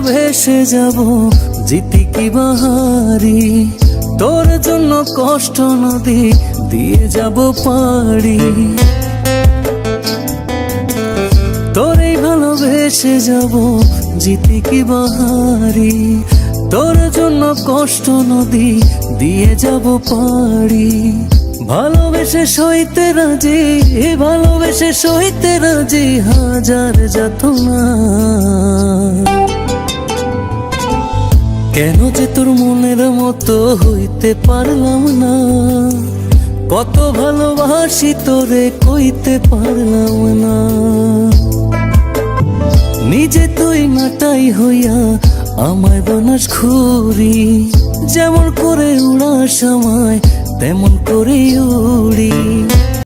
ভালোবেসে যাব, জিতি কি বাহারি? তোর জন্য কষ্ট নদী, দিয়ে যাব পাড়ি। তোরেই ভালোবেসে যাব, জিতি কি বাহারি? তোর জন্য কষ্ট নদী, দিয়ে যাব পাড়ি। ভালোবেসে সইতে রাজি, ভালোবেসে সইতে রাজি, হাজার যত না কেন যে তোর মনের মতো হইতে পারলাম না? কত ভালোবাসি তোরে কইতে পারলাম না। নিজে তুই নাটাই হইয়া আমায় বানাস খুরি যেমন করে উড়া সময় তেমন করে উড়ি।